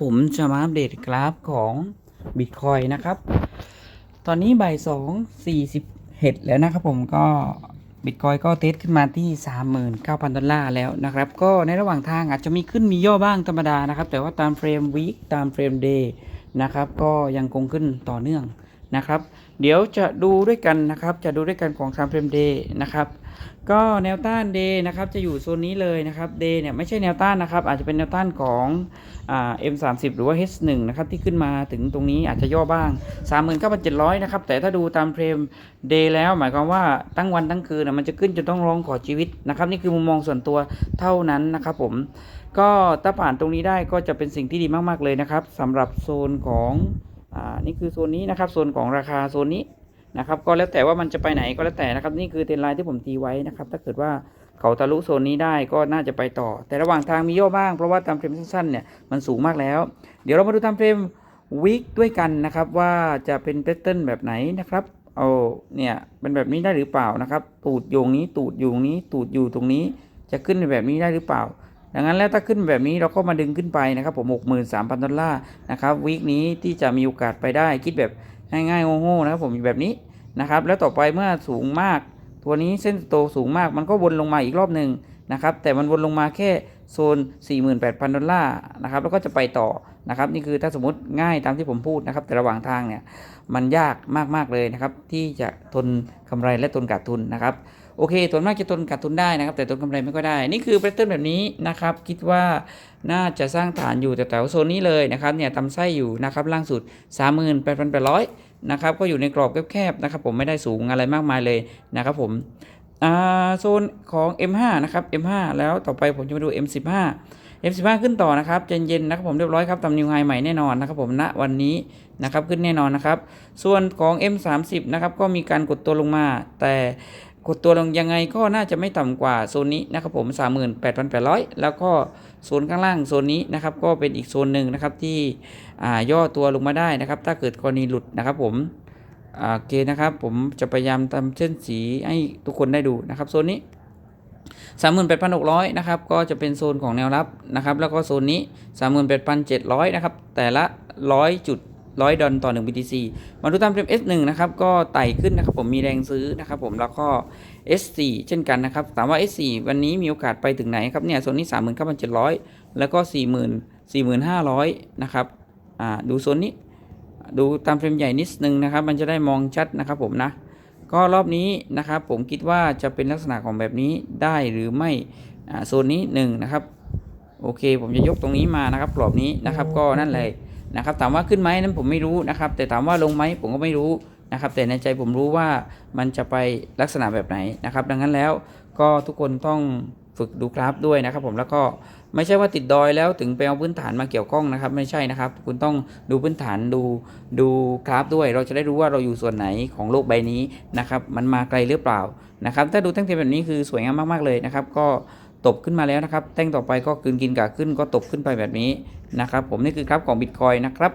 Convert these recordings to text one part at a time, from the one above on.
ผมจะมาอัปเดตกราฟของ Bitcoin นะครับ ตอนนี้บ่ายสองสี่สิบเฮดแล้วนะครับผมก็ Bitcoin ก็เทสขึ้นมาที่ 39,000 ดอลลาร์แล้วนะครับ ก็ในระหว่างทางอาจจะมีขึ้นมีย่อบ้างธรรมดานะครับ แต่ว่าตามเฟรมวีคตามเฟรมเดย์นะครับก็ยังคงขึ้นต่อเนื่องนะครับ เดี๋ยวจะดูด้วยกันนะครับ จะดูด้วยกันของ3 frame day นะครับ ก็แนวต้าน day นะครับจะอยู่โซนนี้เลยนะครับ day เนี่ยไม่ใช่แนวต้านนะครับ อาจจะเป็นแนวต้านของอ่า M30 หรือว่า H1 นะครับที่ขึ้นมาถึงตรงนี้อาจจะย่อบ้าง 39,700 นะครับ แต่ถ้าดูตามเฟรม day แล้ว หมายความว่าตั้งวันตั้งคืนนะมันจะขึ้นจนต้องร้องขอชีวิตนะครับ นี่คือมุมมองส่วนตัวเท่านั้นนะครับผมก็ถ้าผ่านตรงนี้ได้ก็จะเป็นสิ่งที่ดีมาก ๆ เลยนะครับสำหรับโซนของอ่านี่คือโซนนี้นะครับโซนของราคาโซนนี้ นะครับก็แล้วแต่ว่ามันจะไปไหนก็แล้วแต่นะครับ นี่คือเทรนไลน์ที่ผมตีไว้นะครับ ถ้าเกิดว่าเขาทะลุโซนนี้ได้ก็น่าจะไปต่อ แต่ระหว่างทางมีย่อบ้างเพราะว่าตามเฟรมสั้นๆเนี่ยมันสูงมากแล้ว เดี๋ยวเรามาดูตามเฟรมวีคด้วยกันนะครับ ว่าจะเป็นแพทเทิร์นแบบไหนนะครับเอาเนี่ยเป็นแบบนี้ได้หรือเปล่านะครับ ตูดโยงนี้ตูดอยู่นี้ ตูดอยู่ตรงนี้ จะขึ้นในแบบนี้ได้หรือเปล่าดังนั้นแล้วถ้าขึ้นแบบนี้เราก็มาดึงขึ้นไปนะครับผม 63,000 ดอลลาร์นะครับวีคนี้ที่จะมีโอกาสไปได้คิดแบบ ง่ายๆโง่ๆนะครับผมแบบนี้นะครับ แล้วต่อไปเมื่อสูงมาก ตัวนี้เส้นโตสูงมากมันก็วนลงมาอีกรอบหนึ่งนะครับ แต่มันวนลงมาแค่โซน 48,000 ดอลลาร์นะครับ แล้วก็จะไปต่อนะครับ นี่คือถ้าสมมติง่ายตามที่ผมพูดนะครับ แต่ระหว่างทางเนี่ยมันยากมากๆเลยนะครับ ที่จะทนกำไรและทนขาดทุนนะครับโอเคส่วนมากจะทนขาดทุนได้นะครับ แต่ทนกำไรไม่ก็ได้ นี่คือแพทเทิร์นแบบนี้นะครับ คิดว่าน่าจะสร้างฐานอยู่แถวๆโซนนี้เลยนะครับเนี่ยตำไส้อยู่นะครับล่างสุด 38,800 นะครับก็อยู่ในกรอบแคบๆนะครับผมไม่ได้สูงอะไรมากมายเลยนะครับผมโซนของ M5 นะครับ M5 แล้วต่อไปผมจะมาดู M15 M15 ขึ้นต่อนะครับเย็นๆนะครับผมเรียบร้อยครับทำนิวไฮใหม่แน่นอนนะครับผมณวันนี้นะครับขึ้นแน่นอนนะครับ ส่วนของ M30 นะครับก็มีการกดตัวลงมา แต่ กดตัวลงยังไงก็น่าจะไม่ต่ำกว่าโซนนี้นะครับผม 38,800 แล้วก็โซนข้างล่างโซนนี้นะครับ ก็เป็นอีกโซนหนึ่งนะครับที่ย่อตัวลงมาได้นะครับ ถ้าเกิดกรณีหลุดนะครับผมโอเคนะครับ ผมจะพยายามทำเส้นสีให้ทุกคนได้ดูนะครับโซนนี้ 38,600 นะครับ ก็จะเป็นโซนของแนวรับนะครับ แล้วก็โซนนี้ 38,700 นะครับ แต่ละ 100 จุด 100 ดอลต่อ1 BTC มาดูตามเฟรม S1 นะครับ ก็ไต่ขึ้นนะครับ ผมมีแรงซื้อนะครับ ผมแล้วก็ S4 เช่นกันนะครับ ถามว่า S4 วันนี้มีโอกาสไปถึงไหนครับเนี่ยโซนนี้ 39,700 แล้วก็ 40,000 4,500 นะครับอ่าดูโซนนี้ ดูตามเฟรมใหญ่นิดนึงนะครับ มันจะได้มองชัดนะครับผมนะ ก็รอบนี้นะครับ ผมคิดว่าจะเป็นลักษณะของแบบนี้ได้หรือไม่อ่าโซนนี้หนึ่งนะครับโอเค ผมจะยกตรงนี้มานะครับกรอบนี้นะครับ ก็นั่นเลย นะครับถามว่าขึ้นไหมนั้นผมไม่รู้นะครับ แต่ถามว่าลงไหมผมก็ไม่รู้นะครับ แต่ในใจผมรู้ว่ามันจะไปลักษณะแบบไหนนะครับ ดังนั้นแล้วก็ทุกคนต้องฝึกดูกราฟด้วยนะครับ ผมแล้วก็ไม่ใช่ว่าติดดอยแล้วถึงไปเอาพื้นฐานมาเกี่ยวข้องนะครับ ไม่ใช่นะครับ คุณต้องดูพื้นฐานดูดูกราฟด้วย เราจะได้รู้ว่าเราอยู่ส่วนไหนของโลกใบนี้นะครับ มันมาไกลหรือเปล่านะครับ ถ้าดูตั้งแต่แบบนี้คือสวยงามมากๆเลยนะครับ ก็ ตบขึ้นมาแล้วนะครับแต่งต่อไปก็คืนกินกาขึ้นก็ตบขึ้นไปแบบนี้นะครับ ผมนี่คือครับของบิตคอยนะครับ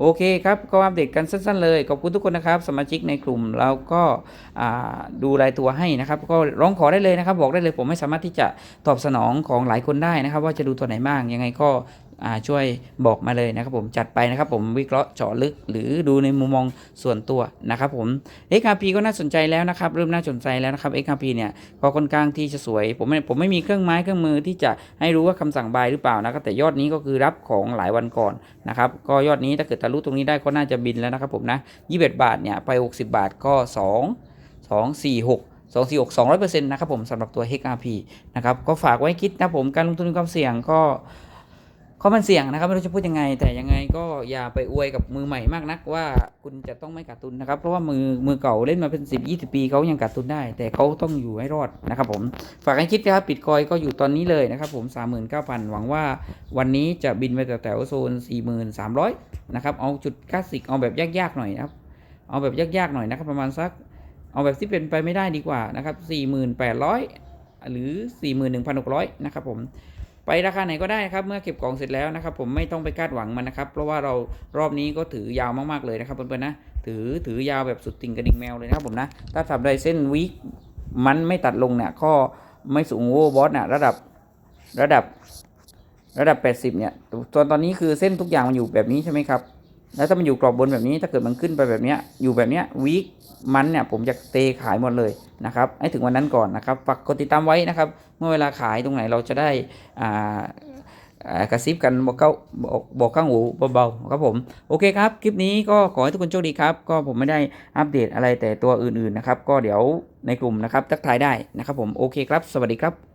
โอเคครับ ก็อัปเดตกันสั้น ๆ เลย ขอบคุณทุกคนนะครับ สมาชิกในกลุ่มเราก็ดูรายตัวให้นะครับ ก็ร้องขอได้เลยนะครับ บอกได้เลยผมไม่สามารถที่จะตอบสนองของหลายคนได้นะครับ ว่าจะดูตัวไหนบ้างยังไงก็ ช่วยบอกมาเลยนะครับผมจัดไปนะครับผมวิเคราะห์เจาะลึก หรือดูในมุมมองส่วนตัวนะครับผม XRP ก็น่าสนใจแล้วนะครับเริ่มน่าสนใจแล้วนะครับ XRP เนี่ยก็ค่อนข้างที่จะสวย ผมไม่ผมไม่มีเครื่องไม้เครื่องมือที่จะให้รู้ว่าคำสั่งบายหรือเปล่านะครับแต่ยอดนี้ก็คือรับของหลายวันก่อนนะครับก็ยอดนี้ถ้าเกิดทะลุตรงนี้ได้ก็น่าจะบินแล้วนะครับผมนะ21บาทเนี่ยไป 60 บาทก็ 2 2 4 6 2 4 6 200เปอร์เซ็นต์นะครับผมสำหรับตัว XRP นะครับก็ฝากไว้คิดนะผมการลงทุนความเสี่ยงก็ ก็มันเสี่ยงนะครับ ไม่รู้จะพูดยังไง แต่ยังไงก็อย่าไปอวยกับมือใหม่มากนัก ว่าคุณจะต้องไม่ขาดทุนนะครับ เพราะว่ามือมือเก่าเล่นมาเป็น 10 20 ปีเขายังขาดทุนได้ แต่เขาต้องอยู่ให้รอดนะครับผมฝากให้คิดนะครับปิดคอยก็อยู่ตอนนี้เลยนะครับผม 39,000 หวังว่าวันนี้จะบินไปแถวๆโซน 43,000 นะครับ เอาจุดคลาสสิกเอาแบบยากๆหน่อยนะครับ เอาแบบยากๆหน่อยนะครับประมาณสักเอาแบบที่เป็นไปไม่ได้ดีกว่านะครับ 4,800 หรือ 41,600 นะครับผม ไปราคาไหนก็ได้ครับเมื่อเก็บกล่องเสร็จแล้วนะครับ ผมไม่ต้องไปคาดหวังมันนะครับ เพราะว่าเรารอบนี้ก็ถือยาวมากๆเลยนะครับเพื่อนๆนะถือถือยาวแบบสุดติ่งกระดิ่งแมวเลยนะครับผมนะถ้าทำได้เส้นวิกมันไม่ตัดลงเนี่ยข้อไม่สูงโวบอสน่ะระดับระดับระดับ 80 เนี่ยตอนตอนนี้คือเส้นทุกอย่างมันอยู่แบบนี้ใช่ไหมครับ แล้วถ้ามันอยู่กรอบบนแบบนี้ ถ้าเกิดมันขึ้นไปแบบนี้อยู่แบบนี้วีคมันเนี่ยผมจะเตขายหมดเลยนะครับให้ถึงวันนั้นก่อนนะครับฝากกดติดตามไว้นะครับ เมื่อเวลาขายตรงไหนเราจะได้อ่ากระซิบกันบอกเข้าบอกบอกข้างหูเบาๆครับผมโอเคครับ คลิปนี้ก็ขอให้ทุกคนโชคดีครับ ก็ผมไม่ได้อัปเดตอะไรแต่ตัวอื่นๆนะครับ ก็เดี๋ยวในกลุ่มนะครับทักทายได้นะครับผมโอเคครับ สวัสดีครับ